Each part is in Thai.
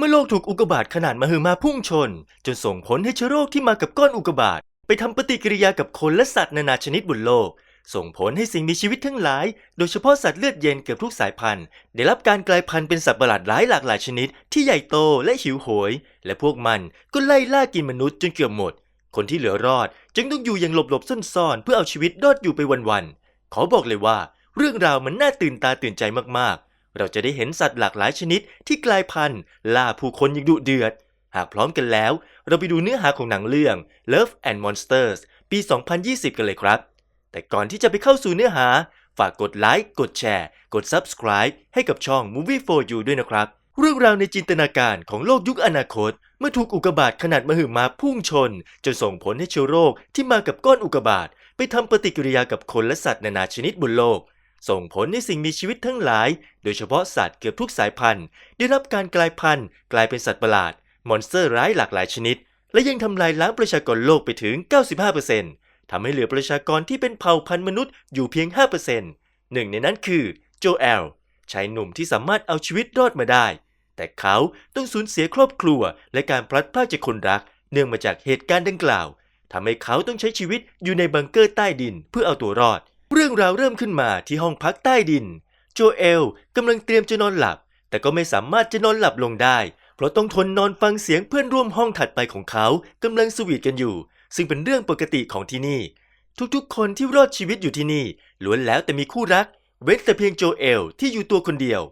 เมื่อโลกถูกอุกกาบาตขนาดมหึมาพุ่งชน จนส่งผลให้เชื้อโรคที่มากับก้อนอุกกาบาตไปทำปฏิกิริยากับคนและสัตว์นานาชนิดบนโลก ส่งผลให้สิ่งมีชีวิตทั้งหลาย โดยเฉพาะสัตว์เลือดเย็นเกือบทุกสายพันธุ์ ได้รับการกลายพันธุ์เป็นสัตว์ประหลาดหลายหลากหลายชนิด ที่ใหญ่โตและหิวโหย และพวกมันก็ไล่ล่ากินมนุษย์จนเกือบหมด คนที่เหลือรอด จึงต้องอยู่อย่างหลบๆซ่อนๆเพื่อเอาชีวิตรอดอยู่ไปวันๆขอบอกเลยว่า เรื่องราวมันน่าตื่นตาตื่นใจมากๆ เราจะได้เห็นสัตว์หลากหลายชนิดที่กลายพันธุ์ล่าผู้คนอย่างดุเดือด หากพร้อมกันแล้ว เราไปดูเนื้อหาของหนังเรื่อง Love and Monsters ปี 2020 กันเลยครับ แต่ก่อนที่จะไปเข้าสู่เนื้อหา ฝากกดไลค์ กดแชร์ กด Subscribe ให้กับช่อง Movie for You ด้วยนะครับ เรื่องราวในจินตนาการของโลกยุคอนาคต เมื่อถูกอุกกาบาตขนาดมหึมาพุ่งชน จนส่งผลให้เชื้อโรคที่มากับก้อนอุกกาบาตไปทำปฏิกิริยากับคนและสัตว์นานาชนิดบนโลก ส่งผลให้สิ่งมีชีวิตทั้งหลาย โดยเฉพาะสัตว์เกือบทุกสายพันธุ์ ได้รับการกลายพันธุ์ กลายเป็นสัตว์ประหลาด มอนสเตอร์ร้ายหลากหลายชนิด และยังทำลายล้างประชากรโลกไปถึง 95%ทำให้เหลือประชากรที่เป็นเผ่าพันธุ์มนุษย์อยู่เพียง 5%หนึ่งในนั้นคือโจเอลชายหนุ่มที่สามารถเอาชีวิตรอดมาได้ แต่เขาต้องสูญเสียครอบครัว และการพลัดพรากจากคนรัก เนื่องมาจากเหตุการณ์ดังกล่าวทำให้เขาต้องใช้ชีวิตอยู่ในบังเกอร์ใต้ดินเพื่อเอาตัวรอด เรื่องราวเริ่มขึ้นมาที่ห้องพักใต้ดิน โจเอลกำลังเตรียมจะนอนหลับ แต่ก็ไม่สามารถจะนอนหลับลงได้ เพราะต้องทนนอนฟังเสียงเพื่อนร่วมห้องถัดไปของเขากำลังสวีทกันอยู่ ซึ่งเป็นเรื่องปกติของที่นี่ ทุกๆ คนที่รอดชีวิตอยู่ที่นี่ล้วนแล้วแต่มีคู่รัก เว้นแต่เพียงโจเอลที่อยู่ตัวคนเดียว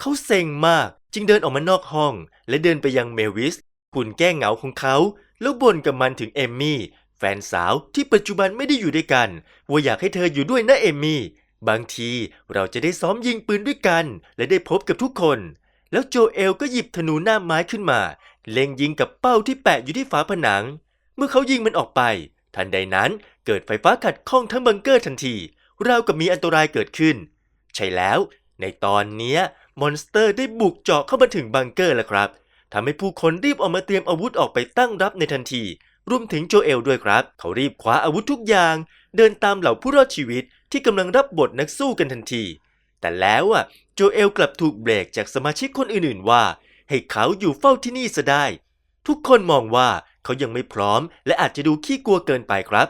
เขาเซ็งมากจึงเดินออกมานอกห้อง และเดินไปยังเมวิสหุ่นแก้เหงาของเขาแล้วบ่นกับมันถึงเอมมี่ แฟนสาวที่ปัจจุบันไม่ได้อยู่ด้วยกัน ว่าอยากให้เธออยู่ด้วยนะเอมี่ บางทีเราจะได้ซ้อมยิงปืนด้วยกัน และได้พบกับทุกคน แล้วโจเอลก็หยิบธนูหน้าไม้ขึ้นมา เล็งยิงกับเป้าที่แปะอยู่ที่ฝาผนัง เมื่อเขายิงมันออกไป ทันใดนั้นเกิดไฟฟ้าขัดข้องทั้งบังเกอร์ทันทีราวกับมีอันตรายเกิดขึ้น ใช่แล้ว ในตอนนี้มอนสเตอร์ได้บุกเจาะเข้ามาถึงบังเกอร์แล้วครับทำให้ผู้คนรีบออกมาเตรียมอาวุธออกไปตั้งรับในทันที รวมถึงโจเอลด้วยครับ เขารีบคว้าอาวุธทุกอย่าง เดินตามเหล่าผู้รอดชีวิตที่กำลังรับบทนักสู้กันทันที แต่แล้วอะโจเอลกลับถูกเบรกจากสมาชิกคนอื่นๆว่า ให้เขาอยู่เฝ้าที่นี่ซะได้ ทุกคนมองว่าเขายังไม่พร้อม และอาจจะดูขี้กลัวเกินไปครับ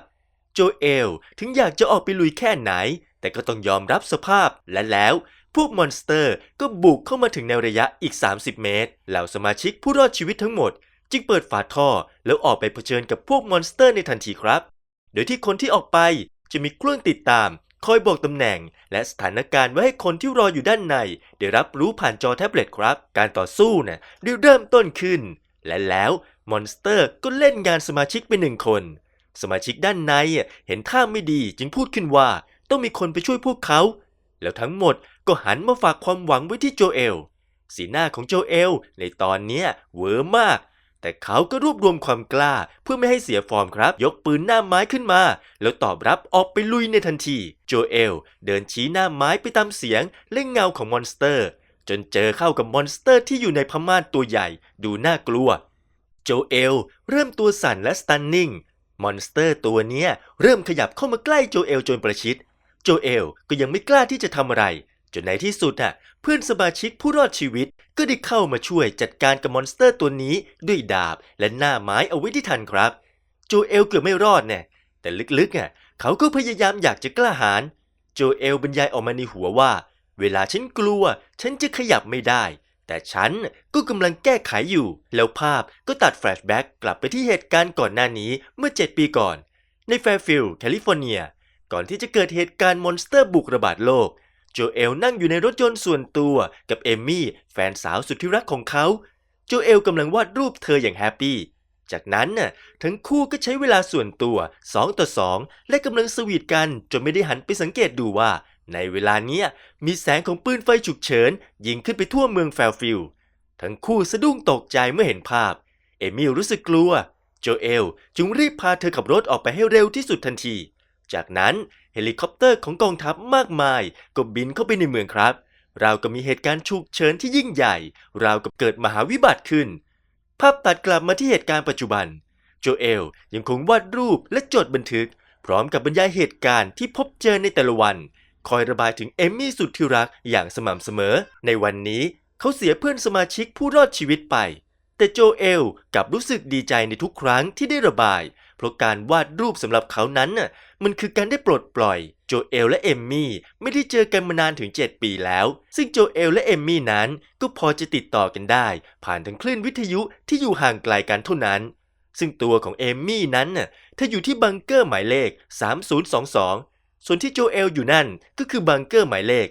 โจเอลถึงอยากจะออกไปลุยแค่ไหน แต่ก็ต้องยอมรับสภาพและแล้วพวกมอนสเตอร์ก็บุกเข้ามาถึงในระยะอีก 30 เมตร เหล่าสมาชิกผู้รอดชีวิตทั้งหมด จึงเปิดฝาท่อแล้วออกไปเผชิญกับพวกมอนสเตอร์ในทันทีครับ โดยที่คนที่ออกไปจะมีเครื่องติดตาม คอยบอกตำแหน่ง และสถานการณ์ไว้ให้คนที่รออยู่ด้านใน ได้รับรู้ผ่านจอแท็บเล็ตครับ การต่อสู้น่ะได้เริ่มต้นขึ้น และแล้วมอนสเตอร์ก็เล่นงานสมาชิกไปหนึ่งคน สมาชิกด้านในเห็นท่าไม่ดีจึงพูดขึ้นว่า ต้องมีคนไปช่วยพวกเขา แล้วทั้งหมดก็หันมาฝากความหวังไว้ที่โจเอล สีหน้าของโจเอลในตอนนี้เหวอมาก แต่เขาก็รวบรวมความกล้า เพื่อไม่ให้เสียฟอร์มครับ ยกปืนหน้าไม้ขึ้นมา แล้วตอบรับออกไปลุยในทันที โจเอล เดินชี้หน้าไม้ไปตามเสียงและเงาของมอนสเตอร์ จนเจอเข้ากับมอนสเตอร์ที่อยู่ในพม่านตัวใหญ่ ดูน่ากลัว โจเอล เริ่มตัวสั่นและสตันนิ่งมอนสเตอร์ตัวเนี้ยเริ่มขยับเข้ามาใกล้โจเอลจนประชิด โจเอลก็ยังไม่กล้าที่จะทำอะไร จนในที่สุดอะเพื่อนสมาชิกผู้รอดชีวิตก็ได้เข้ามาช่วยจัดการกับมอนสเตอร์ตัวนี้ด้วยดาบและหน้าไม้เอาไว้ที่ทันครับ โจเอลเกือบไม่รอดแน่แต่ลึกๆอะเขาก็พยายามอยากจะกล้าหาญโจเอลบรรยายออกมาในหัวว่า เวลาฉันกลัว ฉันจะขยับไม่ได้ แต่ฉันก็กำลังแก้ไขอยู่ แล้วภาพก็ตัดแฟลชแบ็กกลับไปที่เหตุการณ์ก่อนหน้านี้เมื่อ 7 ปีก่อน ในแฟร์ฟิลด์แคลิฟอร์เนีย ก่อนที่จะเกิดเหตุการณ์มอนสเตอร์บุกระบาดโลก โจเอลนั่งอยู่ในรถยนต์ส่วนตัวกับเอมมี่แฟนสาวสุดที่รักของเขา โจเอลกำลังวาดรูปเธออย่างแฮปปี้ จากนั้นน่ะทั้งคู่ก็ใช้เวลาส่วนตัว2ต่อ2และกำลังสวีทกันจนไม่ได้หันไปสังเกตดูว่า ในเวลาเนี้ยมีแสงของปืนไฟฉุกเฉิน ยิงขึ้นไปทั่วเมืองแฟร์ฟิลทั้งคู่สะดุ้งตกใจเมื่อเห็นภาพ เอมิลรู้สึกกลัว โจเอลจึงรีบพาเธอขับรถออกไปให้เร็วที่สุดทันที จากนั้น เฮลิคอปเตอร์ของกองทัพมากมาย ก็บินเข้าไปในเมืองครับ เรากับมีเหตุการณ์ฉุกเฉินที่ยิ่งใหญ่ เรากับเกิดมหาวิบัติขึ้น ภาพตัดกลับมาที่เหตุการณ์ปัจจุบัน โจเอลยังคงวาดรูปและจดบันทึก พร้อมกับบรรยายเหตุการณ์ที่พบเจอในแต่ละวัน คอยระบายถึงเอมมี่สุดที่รักอย่างสม่ำเสมอ ในวันนี้เขาเสียเพื่อนสมาชิกผู้รอดชีวิตไป แต่โจเอลกลับรู้สึกดีใจในทุกครั้งที่ได้ระบาย เพราะการวาดรูปสำหรับเขานั้นน่ะมันคือการได้ปลดปล่อย โจเอลและเอมมี่ไม่ได้เจอกันมานานถึง 7 ปีแล้ว ซึ่งโจเอลและเอมมี่นั้นก็พอจะติดต่อกันได้ ผ่านทางคลื่นวิทยุที่อยู่ห่างไกลกันเท่านั้น ซึ่งตัวของเอมมี่นั้นน่ะเธออยู่ที่บังเกอร์หมายเลข 3022 ส่วนที่โจเอลอยู่นั่นก็คือบังเกอร์หมายเลข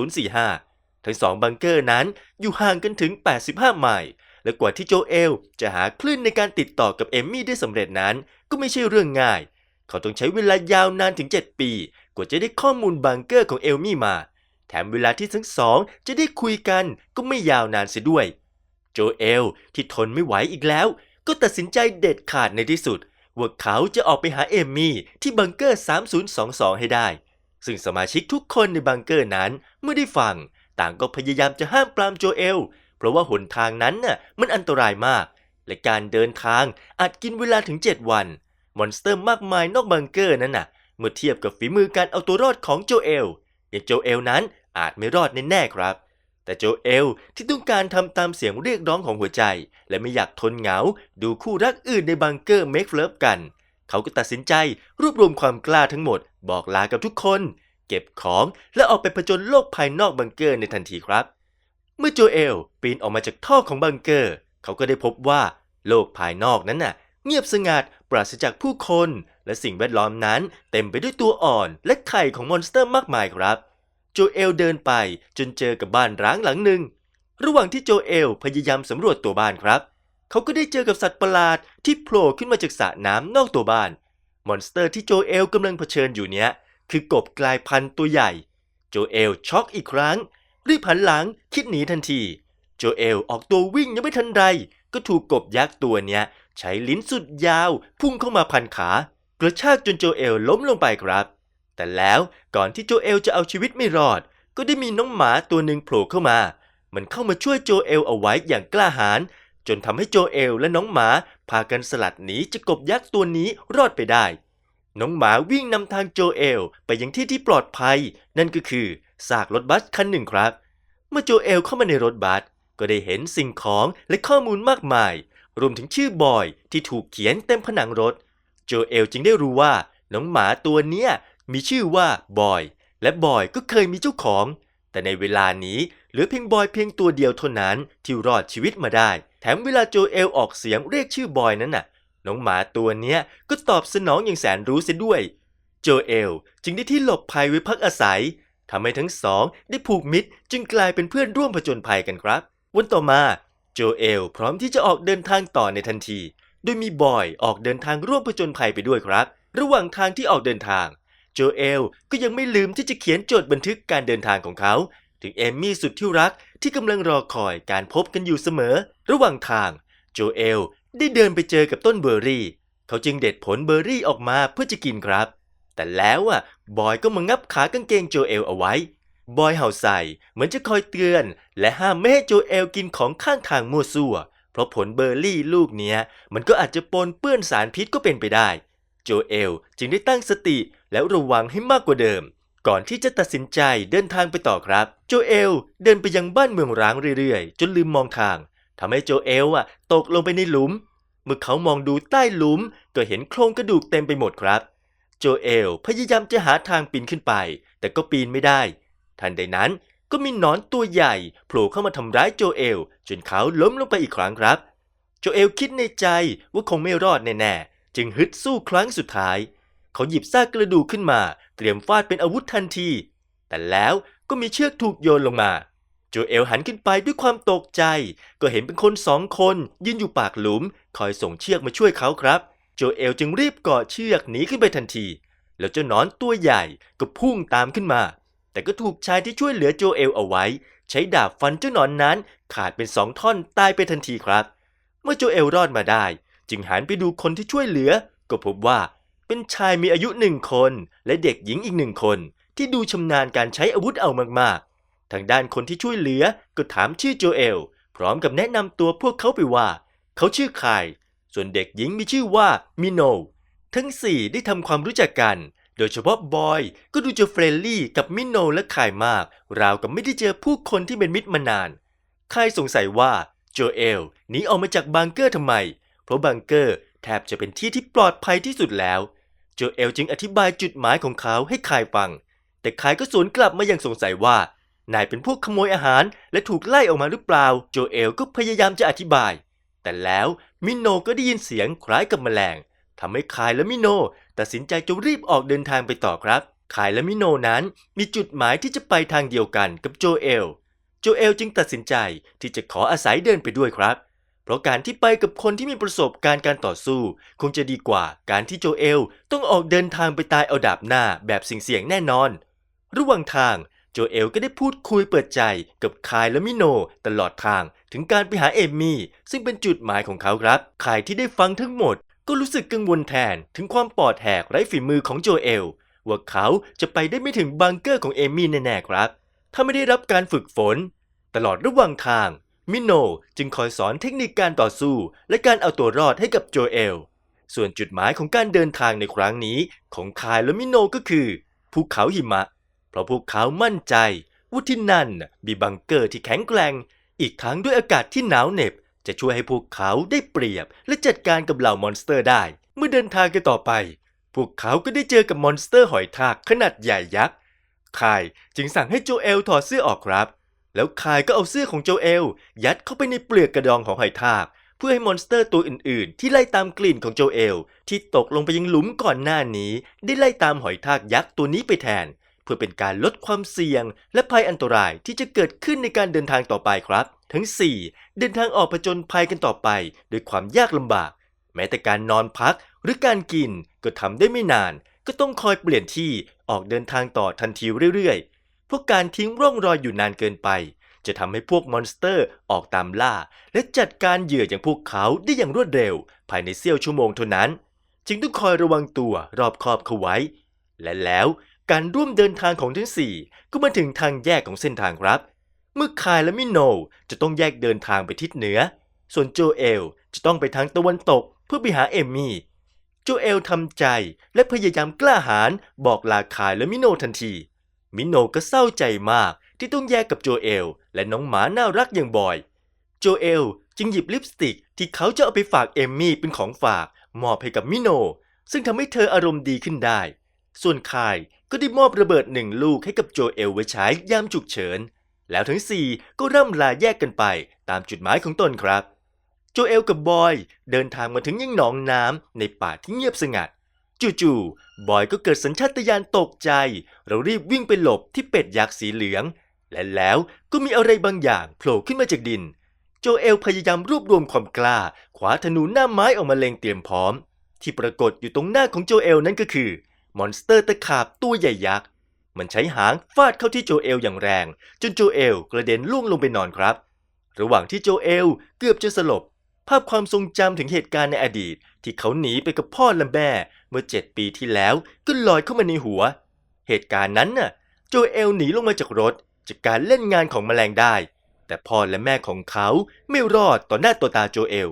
7045 ทั้งสองบังเกอร์นั้นอยู่ห่างกันถึง 85 ไมล์ และกว่าที่โจเอลจะหาคลื่นในการติดต่อกับเอมมี่ได้สำเร็จนั้นก็ไม่ใช่เรื่องง่าย เขาต้องใช้เวลายาวนานถึง 7 ปี กว่าจะได้ข้อมูลบังเกอร์ของเอลมี่มา แถมเวลาที่ทั้งสองจะได้คุยกันก็ไม่ยาวนานเสียด้วย โจเอลที่ทนไม่ไหวอีกแล้ว ก็ตัดสินใจเด็ดขาดในที่สุดว่าเขาจะออกไปหาเอมมี่ที่บังเกอร์ 3022 ให้ได้ ซึ่งสมาชิกทุกคนในบังเกอร์นั้นเมื่อได้ฟัง ต่างก็พยายามจะห้ามปรามโจเอลเพราะว่าหนทางนั้นน่ะมันอันตรายมาก และการเดินทางอาจกินเวลาถึง 7 วัน มอนสเตอร์มากมายนอกบังเกอร์นั้นน่ะ เมื่อเทียบกับฝีมือการเอาตัวรอดของโจเอล อย่างโจเอลนั้นอาจไม่รอดแน่ๆครับ แต่โจเอลที่ต้องการทำตามเสียงเรียกร้องของหัวใจ และไม่อยากทนเหงา ดูคู่รักอื่นในบังเกอร์เมคเลิฟกัน เขาก็ตัดสินใจรวบรวมความกล้าทั้งหมด บอกลากับทุกคน เก็บของและออกไปผจญโลกภายนอกบังเกอร์ในทันทีครับ เมื่อโจเอลปีนออกมาจากท่อของบังเกอร์ เขาก็ได้พบว่าโลกภายนอกนั้นน่ะ เงียบสงัดปราศจากผู้คน และสิ่งแวดล้อมนั้นเต็มไปด้วยตัวอ่อนและไข่ของมอนสเตอร์มากมายครับโจเอลเดินไปจนเจอกับบ้านร้างหลังหนึ่ง ระหว่างที่โจเอลพยายามสำรวจตัวบ้านครับ เขาก็ได้เจอกับสัตว์ประหลาดที่โผล่ขึ้นมาจากสระน้ำนอกตัวบ้าน มอนสเตอร์ที่โจเอลกำลังเผชิญอยู่เนี้ยคือกบกลายพันธุ์ตัวใหญ่ โจเอลช็อกอีกครั้ง รีบหันหลังคิดหนีทันที โจเอลออกตัววิ่งยังไม่ทันไร ก็ถูกกบยักษ์ตัวเนี้ย ใช้ลิ้นสุดยาว พุ่งเข้ามาพันขากระชากจนโจเอลล้มลงไปครับ แต่แล้วก่อนที่โจเอลจะเอาชีวิตไม่รอด ก็ได้มีน้องหมาตัวหนึ่งโผล่เข้ามา มันเข้ามาช่วยโจเอลเอาไว้อย่างกล้าหาญจนทำให้โจเอลและน้องหมาพากันสลัดหนีจากกบยักษ์ตัวนี้รอดไปได้ น้องหมาวิ่งนำทางโจเอลไปยังที่ที่ปลอดภัย นั่นก็คือ ซากรถบัสคันหนึ่งครับ เมื่อโจเอลเข้ามาในรถบัสก็ได้เห็นสิ่งของและข้อมูลมากมาย รวมถึงชื่อบอยที่ถูกเขียนเต็มผนังรถ โจเอลจึงได้รู้ว่าน้องหมาตัวเนี้ยมีชื่อว่าบอย และบอยก็เคยมีเจ้าของ แต่ในเวลานี้เหลือเพียงบอยเพียงตัวเดียวเท่านั้นที่รอดชีวิตมาได้ แถมเวลาโจเอลออกเสียงเรียกชื่อบอยนั้นน่ะ น้องหมาตัวเนี้ยก็ตอบสนองอย่างแสนรู้เสียด้วย โจเอลจึงได้ที่หลบภัยไว้พักอาศัย ทำให้ทั้งสองได้ผูกมิตรจึงกลายเป็นเพื่อนร่วมผจญภัยกันครับ วันต่อมาโจเอลพร้อมที่จะออกเดินทางต่อในทันที โดยมีบอยออกเดินทางร่วมผจญภัยไปด้วยครับ ระหว่างทางที่ออกเดินทาง โจเอลก็ยังไม่ลืมที่จะเขียนจดบันทึกการเดินทางของเขา ถึงเอมมี่สุดที่รักที่กำลังรอคอยการพบกันอยู่เสมอ ระหว่างทาง โจเอลได้เดินไปเจอกับต้นเบอร์รี่ เขาจึงเด็ดผลเบอร์รี่ออกมาเพื่อจะกินครับ แต่แล้วอะบอยก็มางับขากางเกงโจเอลเอาไว้ บอยเห่าใส่เหมือนจะคอยเตือน และห้ามไม่ให้โจเอลกินของข้างทางมั่วซั่ว เพราะผลเบอร์รี่ลูกเนี้ย มันก็อาจจะปนเปื้อนสารพิษก็เป็นไปได้ โจเอลจึงได้ตั้งสติแล้วระวังให้มากกว่าเดิม ก่อนที่จะตัดสินใจเดินทางไปต่อครับ โจเอลเดินไปยังบ้านเมืองร้างเรื่อยๆ จนลืมมองทางทำให้โจเอลอะตกลงไปในหลุม เมื่อเขามองดูใต้หลุมก็เห็นโครงกระดูกเต็มไปหมดครับ โจเอลพยายามจะหาทางปีนขึ้นไป แต่ก็ปีนไม่ได้ ทันใดนั้นก็มีหนอนตัวใหญ่โผล่เข้ามาทำร้ายโจเอล จนเขาล้มลงไปอีกครั้งครับ โจเอลคิดในใจว่าคงไม่รอดแน่ๆ จึงฮึดสู้ครั้งสุดท้าย เขาหยิบซากกระดูกขึ้นมา เตรียมฟาดเป็นอาวุธทันที แต่แล้วก็มีเชือกถูกโยนลงมา โจเอลหันขึ้นไปด้วยความตกใจ ก็เห็นเป็นคนสองคนยืนอยู่ปากหลุม คอยส่งเชือกมาช่วยเขาครับ โจเอลจึงรีบเกาะเชือกหนีขึ้นไปทันที แล้วเจ้านอนตัวใหญ่ก็พุ่งตามขึ้นมา แต่ก็ถูกชายที่ช่วยเหลือโจเอลเอาไว้ ใช้ดาบฟันเจ้านอนนั้นขาดเป็นสองท่อนตายไปทันทีครับ เมื่อโจเอลรอดมาได้ จึงหันไปดูคนที่ช่วยเหลือ ก็พบว่าเป็นชายมีอายุหนึ่งคน และเด็กหญิงอีกหนึ่งคน ที่ดูชำนาญการใช้อาวุธเอามากๆ ทางด้านคนที่ช่วยเหลือก็ถามชื่อโจเอล พร้อมกับแนะนำตัวพวกเขาไปว่า เขาชื่อคาย ส่วนเด็กหญิงมีชื่อว่ามิโนทั้งสี่ได้ทำความรู้จักกัน โดยเฉพาะบอยก็ดูจะเฟรนลี่กับมิโนและคายมาก ราวกับไม่ได้เจอผู้คนที่เป็นมิตรมานานคายสงสัยว่าโจเอลหนีออกมาจากบังเกอร์ทำไม เพราะบังเกอร์แทบจะเป็นที่ที่ปลอดภัยที่สุดแล้ว โจเอลจึงอธิบายจุดหมายของเขาให้คายฟัง แต่คายก็สวนกลับมาอย่างสงสัยว่า นายเป็นพวกขโมยอาหารและถูกไล่ออกมาหรือเปล่า โจเอลก็พยายามจะอธิบาย แต่แล้วมิโนก็ได้ยินเสียงคล้ายกับแมลงทำให้คายและมิโนตัดสินใจจะรีบออกเดินทางไปต่อครับคายและมิโนนั้นมีจุดหมายที่จะไปทางเดียวกันกับโจเอล โจเอลจึงตัดสินใจที่จะขออาศัยเดินไปด้วยครับ เพราะการที่ไปกับคนที่มีประสบการณ์การต่อสู้ คงจะดีกว่าการที่โจเอลต้องออกเดินทางไปตายเอาดาบหน้าแบบเสี่ยงแน่นอน ระหว่างทางโจเอลก็ได้พูดคุยเปิดใจกับคายและมิโนตลอดทาง ถึงการไปหาเอมี่ซึ่งเป็นจุดหมายของเขาครับคายที่ได้ฟังทั้งหมด ก็รู้สึกกังวลแทนถึงความปอดแหกไร้ฝีมือของโจเอลว่าเขาจะไปได้ไม่ถึงบังเกอร์ของเอมี่แน่ๆครับ ถ้าไม่ได้รับการฝึกฝน ตลอดระหว่างทาง มิโนจึงคอยสอนเทคนิคการต่อสู้ และการเอาตัวรอดให้กับโจเอล ส่วนจุดหมายของการเดินทางในครั้งนี้ ของคายและมิโนก็คือภูเขาหิมะ เพราะพวกเขามั่นใจว่าที่นั่นมีบังเกอร์ที่แข็งแกร่ง อีกทั้งด้วยอากาศที่หนาวเหน็บ จะช่วยให้พวกเขาได้เปรียบและจัดการกับเหล่ามอนสเตอร์ได้ เมื่อเดินทางกันต่อไป พวกเขาก็ได้เจอกับมอนสเตอร์หอยทากขนาดใหญ่ยักษ์คายจึงสั่งให้โจเอลถอดเสื้อออกครับ แล้วคายก็เอาเสื้อของโจเอล ยัดเข้าไปในเปลือกกระดองของหอยทาก เพื่อให้มอนสเตอร์ตัวอื่นๆ ที่ไล่ตามกลิ่นของโจเอล ที่ตกลงไปยังหลุมก่อนหน้านี้ ได้ไล่ตามหอยทากยักษ์ตัวนี้ไปแทน เพื่อเป็นการลดความเสี่ยง และภัยอันตรายที่จะเกิดขึ้นในการเดินทางต่อไปครับ ทั้ง 4 เดินทางออกผจญภัยกันต่อไปด้วยความยากลำบาก แม้แต่การนอนพักหรือการกินก็ทำได้ไม่นาน ก็ต้องคอยเปลี่ยนที่ออกเดินทางต่อทันทีเรื่อยๆเพราะการทิ้งร่องรอยอยู่นานเกินไป จะทำให้พวกมอนสเตอร์ออกตามล่า และจัดการเหยื่ออย่างพวกเขาได้อย่างรวดเร็ว ภายในเสี้ยวชั่วโมงเท่านั้น จึงต้องคอยระวังตัวรอบคอบเขาไว้ และแล้ว การร่วมเดินทางของทั้งสี่ก็มาถึงทางแยกของเส้นทางครับ เมื่อคายและมิโนจะต้องแยกเดินทางไปทิศเหนือ ส่วนโจเอลจะต้องไปทางตะวันตกเพื่อไปหาเอมมี่โจเอลทำใจและพยายามกล้าหาญบอกลาคายและมิโนทันที มิโนก็เศร้าใจมากที่ต้องแยกกับโจเอลและน้องหมาน่ารักอย่างบอย โจเอลจึงหยิบลิปสติกที่เขาจะเอาไปฝากเอมมี่เป็นของฝากมอบให้กับมิโน ซึ่งทำให้เธออารมณ์ดีขึ้นได้ ส่วนคายก็ได้มอบระเบิดหนึ่งลูกให้กับโจเอลไว้ใช้ยามฉุกเฉิน แล้วทั้งสี่ก็ร่ำลาแยกกันไปตามจุดหมายของตนครับ โจเอลกับบอยเดินทางมาถึงยังหนองน้ำในป่าที่เงียบสงัด จู่ๆบอยก็เกิดสัญชาตญาณตกใจ เรารีบวิ่งไปหลบที่เป็ดยักษ์สีเหลือง และแล้วก็มีอะไรบางอย่างโผล่ขึ้นมาจากดิน โจเอลพยายามรวบรวมความกล้าขวาธนูหน้าไม้ออกมาเล็งเตรียมพร้อม ที่ปรากฏอยู่ตรงหน้าของโจเอลนั่นก็คือ มอนสเตอร์ตะขาบตัวใหญ่ยักษ์ มันใช้หางฟาดเข้าที่โจเอลอย่างแรง จนโจเอลกระเด็นล่วงลงไปนอนครับ ระหว่างที่โจเอลเกือบจะสลบ ภาพความทรงจำถึงเหตุการณ์ในอดีต ที่เขาหนีไปกับพ่อและแม่ เมื่อเจ็ดปีที่แล้วก็ลอยเข้ามาในหัว เหตุการณ์นั้นน่ะ โจเอลหนีลงมาจากรถ จากการเล่นงานของแมลงได้ แต่พ่อและแม่ของเขาไม่รอดต่อหน้าต่อตาโจเอล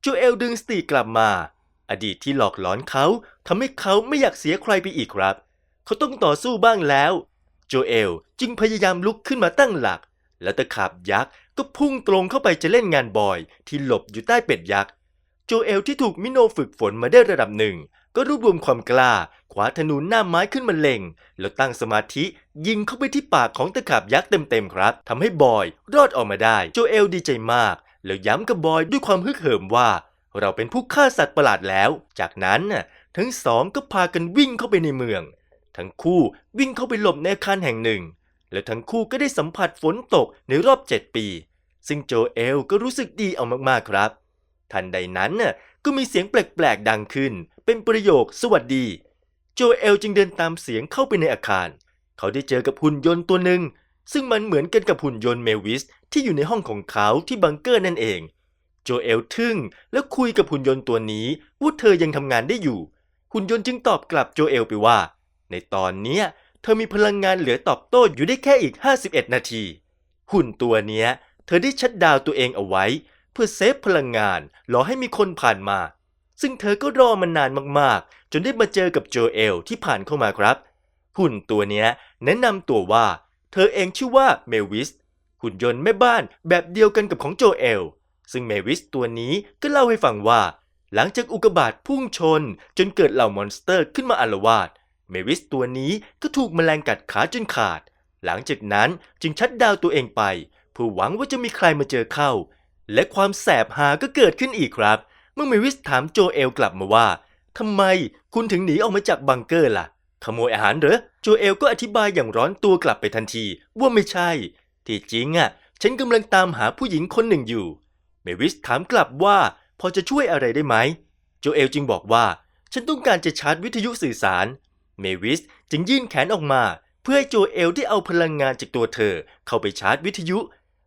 โจเอลดึงสติกลับมา อดีตที่หลอกหลอนเขาทำให้เขาไม่อยากเสียใครไปอีกครับ เขาต้องต่อสู้บ้างแล้ว โจเอลจึงพยายามลุกขึ้นมาตั้งหลัก แล้วตะขาบยักษ์ก็พุ่งตรงเข้าไปจะเล่นงานบอยที่หลบอยู่ใต้เป็ดยักษ์ โจเอลที่ถูกมิโนฝึกฝนมาได้ระดับหนึ่ง ก็รวบรวมความกล้าขวาธนูหน้าไม้ขึ้นมาเล็งแล้วตั้งสมาธิยิงเข้าไปที่ปากของตะขาบยักษ์เต็มๆครับทำให้บอยรอดออกมาได้ โจเอลดีใจมากแล้วย้ำกับบอยด้วยความฮึกเหิมว่า เราเป็นผู้ฆ่าสัตว์ประหลาดแล้ว จากนั้นน่ะทั้งสองก็พากันวิ่งเข้าไปในเมือง ทั้งคู่วิ่งเข้าไปหลบในอาคารแห่งหนึ่ง แล้วทั้งคู่ก็ได้สัมผัสฝนตกในรอบ7ปี ซึ่งโจเอลก็รู้สึกดีเอามากๆครับ ทันใดนั้นน่ะก็มีเสียงแปลกๆดังขึ้น เป็นประโยคสวัสดี โจเอลจึงเดินตามเสียงเข้าไปในอาคาร เขาได้เจอกับหุ่นยนต์ตัวหนึ่งซึ่งมันเหมือนกันกับหุ่นยนต์เมวิสที่อยู่ในห้องของเขาที่บังเกอร์นั่นเอง โจเอลทึ่งแล้วคุยกับหุ่นยนต์ตัวนี้ว่าเธอยังทำงานได้อยู่ หุ่นยนต์จึงตอบกลับโจเอลไปว่า ในตอนเนี้ยเธอมีพลังงานเหลือตอบโต้อยู่ได้แค่อีก 51 นาที หุ่นตัวเนี้ย เธอได้ชัดดาวตัวเองเอาไว้ เพื่อเซฟพลังงานรอให้มีคนผ่านมา ซึ่งเธอก็รอมานานมากๆ จนได้มาเจอกับโจเอลที่ผ่านเข้ามาครับ หุ่นตัวเนี้ยแนะนำตัวว่า เธอเองชื่อว่าเมวิสหุ่นยนต์แม่บ้านแบบเดียวกันกับของโจเอล ซึ่งเมวิสตัวนี้ก็เล่าให้ฟังว่า หลังจากอุกบาตพุ่งชน จนเกิดเหล่ามอนสเตอร์ขึ้นมาอาลวาดเมวิสตัวนี้ก็ถูกแมลงกัดขาจนขาด หลังจากนั้นจึงชัดดาวตัวเองไปเพื่อหวังว่าจะมีใครมาเจอเข้า และความแสบหาก็เกิดขึ้นอีกครับ เมื่อเมวิสถามโจเอลกลับมาว่าทำไมคุณถึงหนีออกมาจากบังเกอร์ล่ะ ขโมยอาหารเหรอโจเอลก็อธิบายอย่างร้อนตัวกลับไปทันที ว่าไม่ใช่ ที่จริงอะ ฉันกำลังตามหาผู้หญิงคนหนึ่งอยู่ เมวิสถามกลับว่าพอจะช่วยอะไรได้ไหม โจเอลจึงบอกว่า ฉันต้องการจะชาร์จวิทยุสื่อสาร เมวิสจึงยื่นแขนออกมา เพื่อให้โจเอลได้เอาพลังงานจากตัวเธอ เข้าไปชาร์จวิทยุ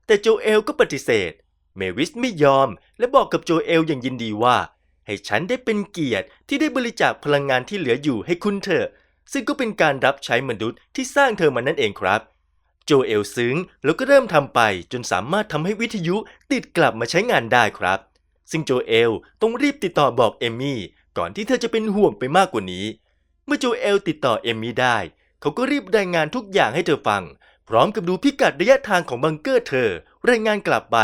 แต่โจเอลก็ปฏิเสธ เมวิสไม่ยอม และบอกกับโจเอลอย่างยินดีว่า ให้ฉันได้เป็นเกียรติที่ได้บริจาคพลังงานที่เหลืออยู่ให้คุณเถอะซึ่งก็เป็นการรับใช้มนุษย์ที่สร้างเธอมานั่นเองครับ โจเอลซึ้งแล้วก็เริ่มทำไปจนสามารถทำให้วิทยุติดกลับมาใช้งานได้ครับ ซึ่งโจเอลต้องรีบติดต่อบอกเอมี่ก่อนที่เธอจะเป็นห่วงไปมากกว่านี้ เมื่อโจเอลติดต่อเอมี่ได้ เขาก็รีบรายงานทุกอย่างให้เธอฟัง พร้อมกับดูพิกัดระยะทางของบังเกอร์เธอ รายงานกลับไป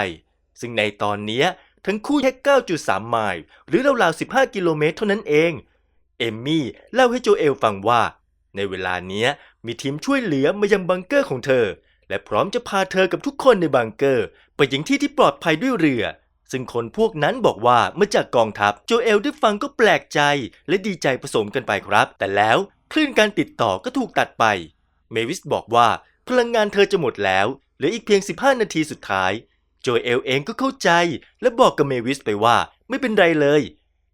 ซึ่งในตอนนี้ทั้งคู่แค่ 9.3 ไมล์ หรือราวๆ 15 กิโลเมตรเท่านั้นเอง เอมมี่เล่าให้โจเอลฟังว่า ในเวลาเนี้ย มีทีมช่วยเหลือมายังบังเกอร์ของเธอ และพร้อมจะพาเธอกับทุกคนในบังเกอร์ ไปยังที่ที่ปลอดภัยด้วยเรือ ซึ่งคนพวกนั้นบอกว่ามาจากกองทัพ โจเอลได้ฟังก็แปลกใจและดีใจผสมกันไปครับ แต่แล้วคลื่นการติดต่อก็ถูกตัดไป เมวิสบอกว่าพลังงานเธอจะหมดแล้วเหลืออีกเพียง 15 นาทีสุดท้าย โจเอลเองก็เข้าใจ และบอกกับเมวิสไปว่าไม่เป็นไรเลย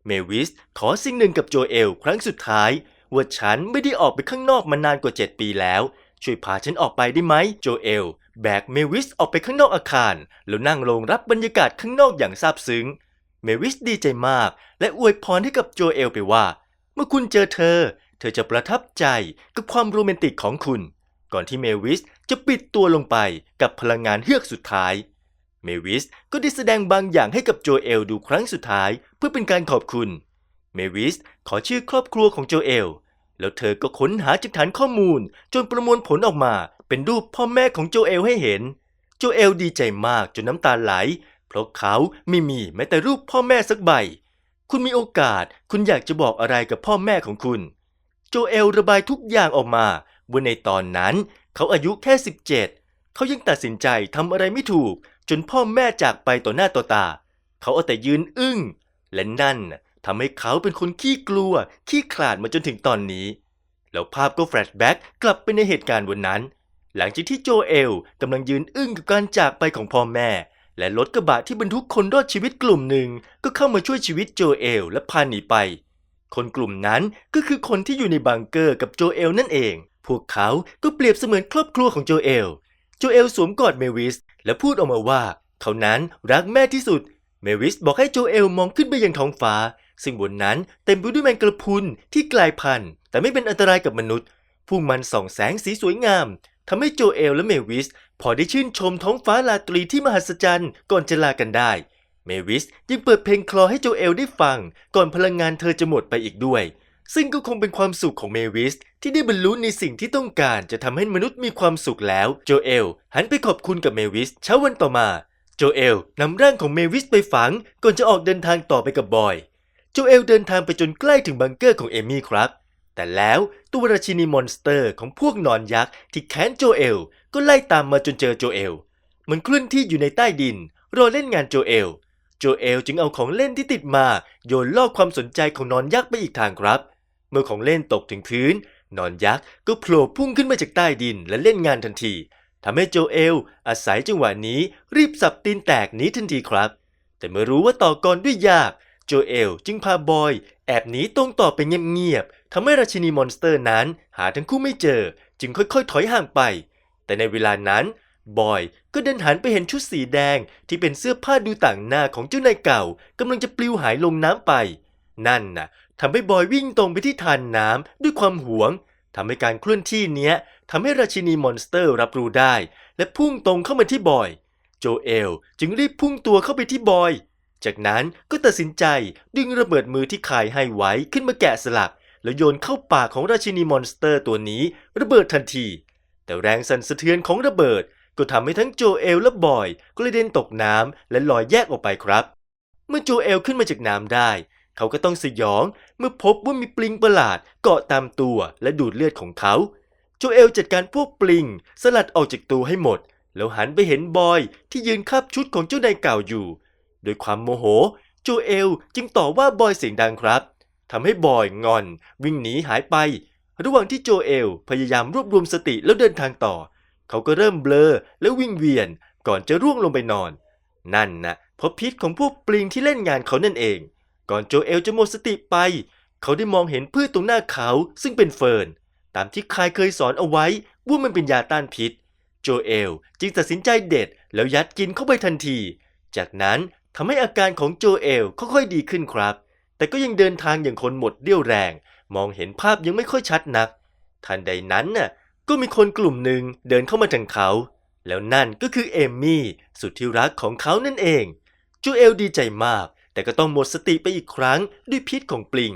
เมวิสขอสิ่งหนึ่งกับโจเอลครั้งสุดท้าย ว่าฉันไม่ได้ออกไปข้างนอกมานานกว่า 7 ปีแล้ว ช่วยพาฉันออกไปได้ไหมโจเอล แบกเมวิสออกไปข้างนอกอาคาร แล้วนั่งลงรับบรรยากาศข้างนอกอย่างซาบซึ้ง เมวิสดีใจมาก และอวยพรให้กับโจเอลไปว่า เมื่อคุณเจอเธอ เธอจะประทับใจกับความโรแมนติกของคุณ ก่อนที่เมวิสจะปิดตัวลงไปกับพลังงานเฮือกสุดท้ายเมวิสก็ได้แสดงบางอย่างให้กับโจเอลดูครั้งสุดท้าย เพื่อเป็นการขอบคุณ เมวิสขอชื่อครอบครัวของโจเอล แล้วเธอก็ค้นหาจากฐานข้อมูล จนประมวลผลออกมา เป็นรูปพ่อแม่ของโจเอลให้เห็น โจเอลดีใจมากจนน้ำตาไหล เพราะเขาไม่มีแม้แต่รูปพ่อแม่สักใบ คุณมีโอกาสคุณอยากจะบอกอะไรกับพ่อแม่ของคุณ โจเอลระบายทุกอย่างออกมาว่าในตอนนั้น เขาอายุแค่ 17 เขายังตัดสินใจทำอะไรไม่ถูก จนพ่อแม่จากไปต่อหน้าต่อตา เขาเอาแต่ยืนอึ้งและนั่น ทำให้เขาเป็นคนขี้กลัว ขี้ขลาดมาจนถึงตอนนี้ แล้วภาพก็แฟลชแบ็กกลับไปในเหตุการณ์วันนั้น หลังจากที่โจเอลกำลังยืนอึ้งกับการจากไปของพ่อแม่ และรถกระบะที่บรรทุกคนรอดชีวิตกลุ่มหนึ่งก็เข้ามาช่วยชีวิตโจเอลและพาหนีไป คนกลุ่มนั้นก็คือคนที่อยู่ในบังเกอร์กับโจเอลนั่นเอง พวกเขาก็เปรียบเสมือนครอบครัวของโจเอล โจเอลสวมกอดเมวิสและพูดออกมาว่า เขานั้นรักแม่ที่สุด เมวิสบอกให้โจเอลมองขึ้นไปยังท้องฟ้า ซึ่งบนนั้นเต็มไปด้วยแมงกระพุนที่กลายพันธุ์ แต่ไม่เป็นอันตรายกับมนุษย์ พวกมันส่องแสงสีสวยงามทำให้โจเอลและเมวิส พอได้ชื่นชมท้องฟ้าราตรีที่มหัศจรรย์ก่อนจะลากันได้ เมวิสยังเปิดเพลงคลอให้โจเอลได้ฟัง ก่อนพลังงานเธอจะหมดไปอีกด้วย ซึ่งก็คงเป็นความสุขของเมวิส ที่ได้บรรลุในสิ่งที่ต้องการจะทำให้มนุษย์มีความสุขแล้ว โจเอลหันไปขอบคุณกับเมวิสเช้าวันต่อมา โจเอลนำร่างของเมวิสไปฝังก่อนจะออกเดินทางต่อไปกับบอย โจเอลเดินทางไปจนใกล้ถึงบังเกอร์ของเอมี่ครับ แต่แล้วตัวราชินีมอนสเตอร์ของพวกนอนยักษ์ที่แค้นโจเอล ก็ไล่ตามมาจนเจอโจเอล มันเคลื่อนที่อยู่ในใต้ดิน รอเล่นงานโจเอล โจเอลจึงเอาของเล่นที่ติดมาโยนล่อความสนใจของนอนยักษ์ไปอีกทางครับ เมื่อของเล่นตกถึงพื้น นอนยักษ์ก็โผล่พุ่งขึ้นมาจากใต้ดินและเล่นงานทันทีทำให้โจเอล อาศัยจังหวะนี้รีบสับตีนแตกหนีทันทีครับ แต่เมื่อรู้ว่าต่อกรด้วยยาก โจเอลจึงพาบอย แอบหนีตรงต่อไปเงียบๆทำให้ราชินีมอนสเตอร์นั้นหาทั้งคู่ไม่เจอ จึงค่อยๆ ถอยห่างไป แต่ในเวลานั้นบอยก็เดินหันไปเห็นชุดสีแดงที่เป็นเสื้อผ้าดูต่างหน้าของเจ้านายเก่ากำลังจะปลิวหายลงน้ำไป นั่นน่ะทำให้บอยวิ่งตรงไปที่ทานน้ำด้วยความหวงทำให้การเคลื่อนที่เนี้ยทำให้ราชินีมอนสเตอร์รับรู้ได้ และพุ่งตรงเข้ามาที่บอย โจเอลจึงรีบพุ่งตัวเข้าไปที่บอย จากนั้นก็ตัดสินใจดึงระเบิดมือที่ขายให้ไว้ขึ้นมาแกะสลัก แล้วโยนเข้าปากของราชินีมอนสเตอร์ตัวนี้ระเบิดทันที แต่แรงสั่นสะเทือนของระเบิด ก็ทำให้ทั้งโจเอลและบอยกระเด็นตกน้ำและลอยแยกออกไปครับ เมื่อโจเอลขึ้นมาจากน้ำได้ เขาก็ต้องสยองเมื่อพบว่ามีปลิงประหลาดเกาะตามตัวและดูดเลือดของเขาโจเอลจัดการพวกปลิง สลัดออกจากตัวให้หมด แล้วหันไปเห็นบอยที่ยืนคาบชุดของเจ้านายเก่าอยู่ โดยความโมโห โจเอลจึงต่อว่าบอยเสียงดังครับทำให้บอยงอนวิ่งหนีหายไป ระหว่างที่โจเอลพยายามรวบรวมสติแล้วเดินทางต่อ เขาก็เริ่มเบลอและวิ่งเวียนก่อนจะร่วงลงไปนอน นั่นนะเพราะพิษของพวกปลิงที่เล่นงานเขานั่นเอง ก่อนโจเอลจะหมดสติไป เขาได้มองเห็นพืชตรงหน้าเขาซึ่งเป็นเฟิร์นตามที่คายเคยสอนเอาไว้ว่ามันเป็นยาต้านพิษ โจเอลจึงตัดสินใจเด็ดแล้วยัดกินเข้าไปทันที จากนั้น ทำให้อาการของโจเอลค่อยๆดีขึ้นครับ แต่ก็ยังเดินทางอย่างคนหมดเรี่ยวแรง มองเห็นภาพยังไม่ค่อยชัดนัก ทันใดนั้นน่ะก็มีคนกลุ่มหนึ่งเดินเข้ามาทางเขา แล้วนั่นก็คือเอมมี่สุดที่รักของเขานั่นเอง โจเอลดีใจมาก แต่ก็ต้องหมดสติไปอีกครั้งด้วยพิษของปลิง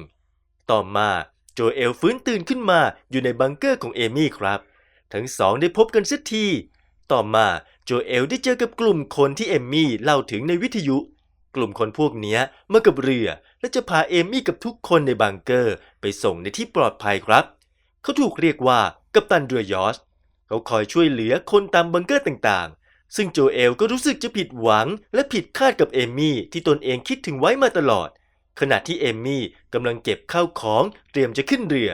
ต่อมาโจเอลฟื้นตื่นขึ้นมาอยู่ในบังเกอร์ของเอมี่ครับ ทั้งสองได้พบกันสักที ต่อมา โจเอลได้เจอกับกลุ่มคนที่เอมมี่เล่าถึงในวิทยุ กลุ่มคนพวกนี้มากับเรือ และจะพาเอมมี่กับทุกคนในบังเกอร์ ไปส่งในที่ปลอดภัยครับ เขาถูกเรียกว่ากัปตันเรือยอชเขาคอยช่วยเหลือคนตามบังเกอร์ต่างๆ ซึ่งโจเอลก็รู้สึกจะผิดหวัง และผิดคาดกับเอมมี่ที่ตนเองคิดถึงไว้มาตลอด ขณะที่เอมมี่กำลังเก็บข้าวของเตรียมจะขึ้นเรือ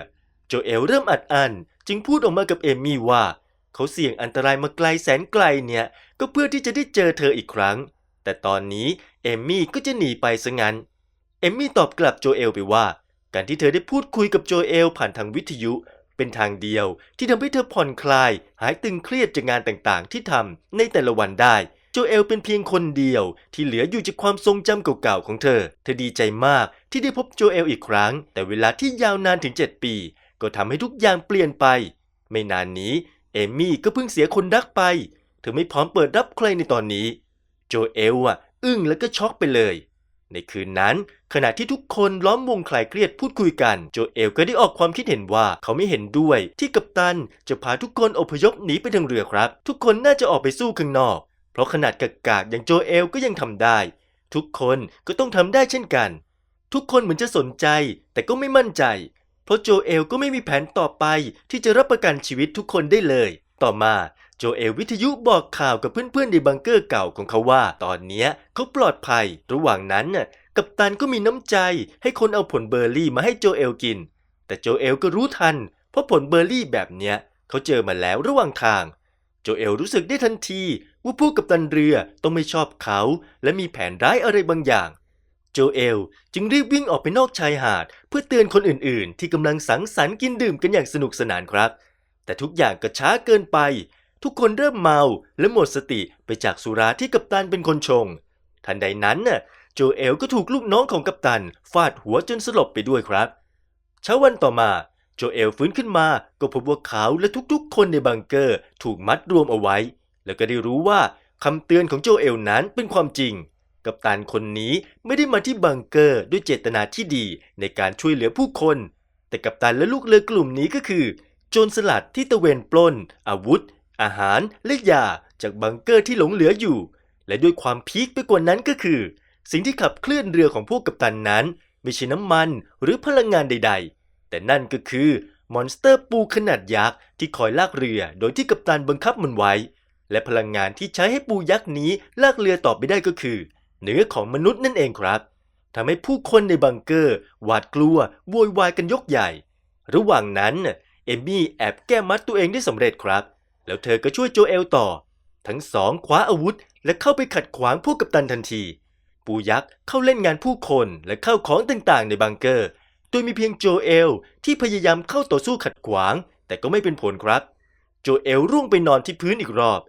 โจเอลเริ่มอัดอั้นจึงพูดออกมากับเอมมี่ว่า เขาเสี่ยงอันตรายมาไกลแสนไกลเนี่ย ก็เพื่อที่จะได้เจอเธออีกครั้ง แต่ตอนนี้เอมมี่ก็จะหนีไปซะงั้น เอมมี่ตอบกลับโจเอลไปว่า การที่เธอได้พูดคุยกับโจเอลผ่านทางวิทยุ เป็นทางเดียวที่ทำให้เธอผ่อนคลาย หายตึงเครียดจากงานต่างๆ ที่ทำในแต่ละวันได้โจเอลเป็นเพียงคนเดียวที่เหลืออยู่จากความทรงจำเก่าๆของเธอ เธอดีใจมากที่ได้พบโจเอลอีกครั้ง แต่เวลาที่ยาวนานถึง 7 ปี ก็ทำให้ทุกอย่างเปลี่ยนไป ไม่นานนี้ เอมี่ก็เพิ่งเสียคนรักไป เธอไม่พร้อมเปิดรับใครในตอนนี้ โจเอลอะ อึ้งแล้วก็ช็อกไปเลย ในคืนนั้น ขณะที่ทุกคนล้อมวงคลายเครียดพูดคุยกัน โจเอลก็ได้ออกความคิดเห็นว่าเขาไม่เห็นด้วย ที่กัปตันจะพาทุกคนอพยพหนีไปทางเรือครับ ทุกคนน่าจะออกไปสู้ข้างนอก เพราะขนาดกากากอย่างโจเอลก็ยังทำได้ ทุกคนก็ต้องทำได้เช่นกัน ทุกคนเหมือนจะสนใจ แต่ก็ไม่มั่นใจ ราะโจเอลก็ไม่มีแผนต่อไปที่จะรับประกันชีวิตทุกคนได้เลย ต่อมาโจเอลวิทยุบอกข่าวกับเพื่อนๆในบังเกอร์เก่าของเขาว่า ตอนเนี้ยเขาปลอดภัย ระหว่างนั้นน่ะกัปตันก็มีน้ำใจให้คนเอาผลเบอร์รี่มาให้โจเอลกิน แต่โจเอลก็รู้ทัน เพราะผลเบอร์รี่แบบเนี้ยเขาเจอมาแล้วระหว่างทาง โจเอลรู้สึกได้ทันที ว่าผู้กัปตันเรือต้องไม่ชอบเขา และมีแผนร้ายอะไรบางอย่าง โจเอลจึงรีบวิ่งออกไปนอกชายหาด เพื่อเตือนคนอื่นๆ ที่กำลังสังสรรค์กินดื่มกันอย่างสนุกสนานครับ แต่ทุกอย่างก็ช้าเกินไป ทุกคนเริ่มเมาและหมดสติไปจากสุราที่กัปตันเป็นคนชง ทันใดนั้นน่ะโจเอลก็ถูกลูกน้องของกัปตัน ฟาดหัวจนสลบไปด้วยครับ เช้าวันต่อมาโจเอลฟื้นขึ้นมาก็พบว่าเขาและทุกๆ คนในบังเกอร์ถูกมัดรวมเอาไว้ แล้วก็ได้รู้ว่าคำเตือนของโจเอลนั้นเป็นความจริง กัปตันคนนี้ไม่ได้มาที่บังเกอร์ด้วยเจตนาที่ดีในการช่วยเหลือผู้คน แต่กัปตันและลูกเรือกลุ่มนี้ก็คือ โจรสลัดที่ตะเวนปล้น อาวุธ อาหารและยาจากบังเกอร์ที่หลงเหลืออยู่ และด้วยความพีคไปกว่านั้นก็คือ สิ่งที่ขับเคลื่อนเรือของพวกกัปตันนั้น ไม่ใช่น้ำมันหรือพลังงานใด ๆ แต่นั่นก็คือมอนสเตอร์ปูขนาดยักษ์ที่คอยลากเรือโดยที่กัปตันบังคับมันไว้ และพลังงานที่ใช้ให้ปูยักษ์นี้ลากเรือต่อไปได้ก็คือ เนื้อของมนุษย์นั่นเองครับทำให้ผู้คนในบังเกอร์หวาดกลัวโวยวายกันยกใหญ่ ระหว่างนั้นเอมมี่แอบแก้มัดตัวเองได้สำเร็จครับ แล้วเธอก็ช่วยโจเอลต่อ ทั้งสองคว้าอาวุธ และเข้าไปขัดขวางพวกกัปตันทันที ปูยักษ์เข้าเล่นงานผู้คนและเข้าของต่างๆ ในบังเกอร์ โดยมีเพียงโจเอลที่พยายามเข้าต่อสู้ขัดขวาง แต่ก็ไม่เป็นผลครับ โจเอลร่วงไปนอนที่พื้นอีกรอบ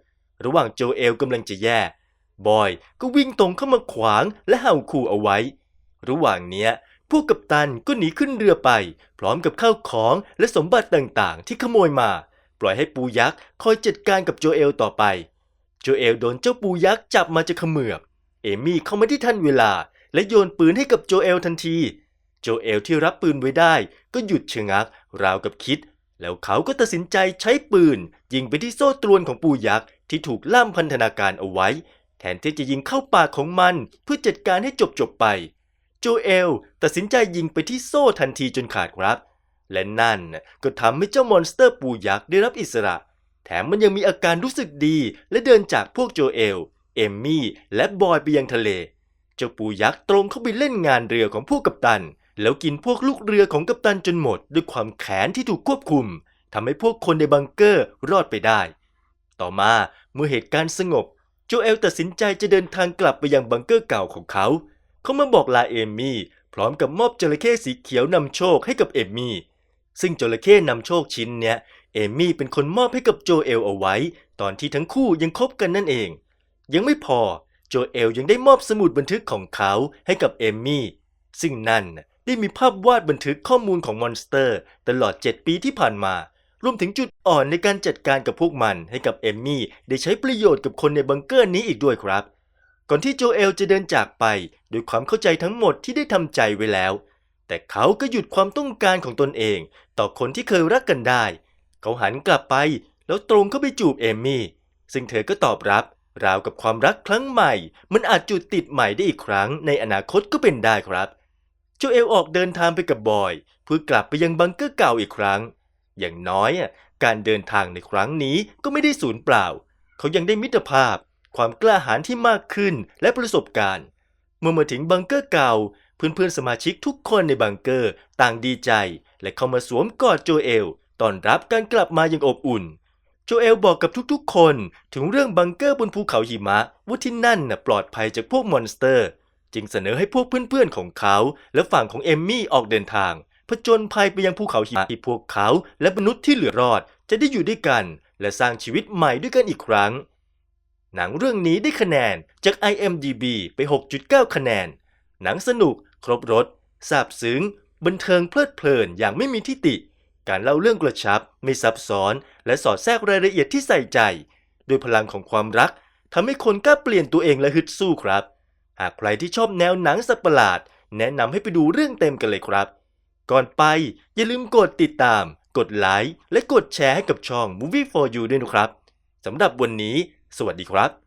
ระหว่างโจเอลกำลังจะแย่ บอยก็วิ่งตรงเข้ามาขวางและเห่าขู่เอาไว้ ระหว่างเนี้ยพวกกัปตันก็หนีขึ้นเรือไป พร้อมกับข้าวของและสมบัติต่างๆ ที่ขโมยมา ปล่อยให้ปูยักษ์คอยจัดการกับโจเอลต่อไป โจเอลโดนเจ้าปูยักษ์จับมาจะเขมือบ เอมี่เข้ามาที่ทันเวลา และโยนปืนให้กับโจเอลทันที โจเอลที่รับปืนไว้ได้ก็หยุดชะงัก ราวกับคิด แล้วเขาก็ตัดสินใจใช้ปืนยิงไปที่โซ่ตรวนของปูยักษ์ที่ถูกล่ามพันธนาการเอาไว้ แทนที่จะยิงเข้าปากของมันเพื่อจัดการให้จบจบๆไป โจเอลตัดสินใจยิงไปที่โซ่ทันทีจนขาดครับ และนั่นก็ทำให้เจ้ามอนสเตอร์ปูยักษ์ได้รับอิสระ แถมมันยังมีอาการรู้สึกดีและเดินจากพวกโจเอล เอมมี่ และบอยไปยังทะเล เจ้าปูยักษ์ตรงเข้าไปเล่นงานเรือของพวกกัปตัน แล้วกินพวกลูกเรือของกัปตันจนหมด ด้วยความแค้นที่ถูกควบคุมทำให้พวกคนในบังเกอร์รอดไปได้ ต่อมาเมื่อเหตุการณ์สงบ โจเอลตัดสินใจจะเดินทางกลับไปยังบังเกอร์เก่าของเขา เขามาบอกลาเอมี่พร้อมกับมอบจระเข้สีเขียวนำโชคให้กับเอมี่ ซึ่งจระเข้นำโชคชิ้นเนี้ยเอมี่เป็นคนมอบให้กับโจเอลเอาไว้ ตอนที่ทั้งคู่ยังคบกันนั่นเอง ยังไม่พอโจเอลยังได้มอบสมุดบันทึกของเขาให้กับเอมี่ ซึ่งนั่นได้มีภาพวาดบันทึกข้อมูลของมอนสเตอร์ ตลอด 7 ปีที่ผ่านมา รวมถึงจุดอ่อนในการจัดการกับพวกมันให้กับเอมมี่ได้ใช้ประโยชน์กับคนในบังเกอร์นี้อีกด้วยครับ ก่อนที่โจเอลจะเดินจากไปด้วยความเข้าใจทั้งหมดที่ได้ทำใจไว้แล้ว แต่เขาก็หยุดความต้องการของตนเอง ต่อคนที่เคยรักกันได้ เขาหันกลับไปแล้วตรงเข้าไปจูบเอมมี่ ซึ่งเธอก็ตอบรับ ราวกับความรักครั้งใหม่ มันอาจจุดติดใหม่ได้อีกครั้งในอนาคตก็เป็นได้ครับ โจเอลออกเดินทางไปกับบอย เพื่อกลับไปยังบังเกอร์เก่าอีกครั้ง อย่างน้อยอะการเดินทางในครั้งนี้ก็ไม่ได้สูญเปล่า เขายังได้มิตรภาพ ความกล้าหาญที่มากขึ้นและประสบการณ์ เมื่อมาถึงบังเกอร์เก่า เพื่อนๆสมาชิกทุกคนในบังเกอร์ต่างดีใจ และเข้ามาสวมกอดโจเอลต้อนรับการกลับมาอย่างอบอุ่น โจเอลบอกกับทุกๆ คนถึงเรื่องบังเกอร์บนภูเขาหิมะว่าที่นั่นน่ะปลอดภัยจากพวกมอนสเตอร์ จึงเสนอให้พวกเพื่อนๆของเขา และฝั่งของเอมมี่ออกเดินทาง จญภัยไปยังภูเขาหิมะที่พวกเขา และมนุษย์ที่เหลือรอดจะได้อยู่ด้วยกัน และสร้างชีวิตใหม่ด้วยกันอีกครั้ง หนังเรื่องนี้ได้คะแนนจาก IMDB ไป 6.9 คะแนน หนังสนุก ครบรถซาบซึ้ง บันเทิงเพลิดเพลินอย่างไม่มีที่ติ การเล่าเรื่องกระชับ ไม่ซับซ้อน และสอดแทรกรายละเอียดที่ใส่ใจ โดยพลังของความรักทำให้คนกล้าเปลี่ยนตัวเองและฮึดสู้ครับ หากใครที่ชอบแนวหนังสัตว์ประหลาด แนะนำให้ไปดูเรื่องเต็มกันเลยครับ ก่อนไปอย่าลืมกดติดตาม กดไลค์และกดแชร์ให้กับช่อง Movie for You ด้วยนะครับสำหรับวันนี้ สวัสดีครับ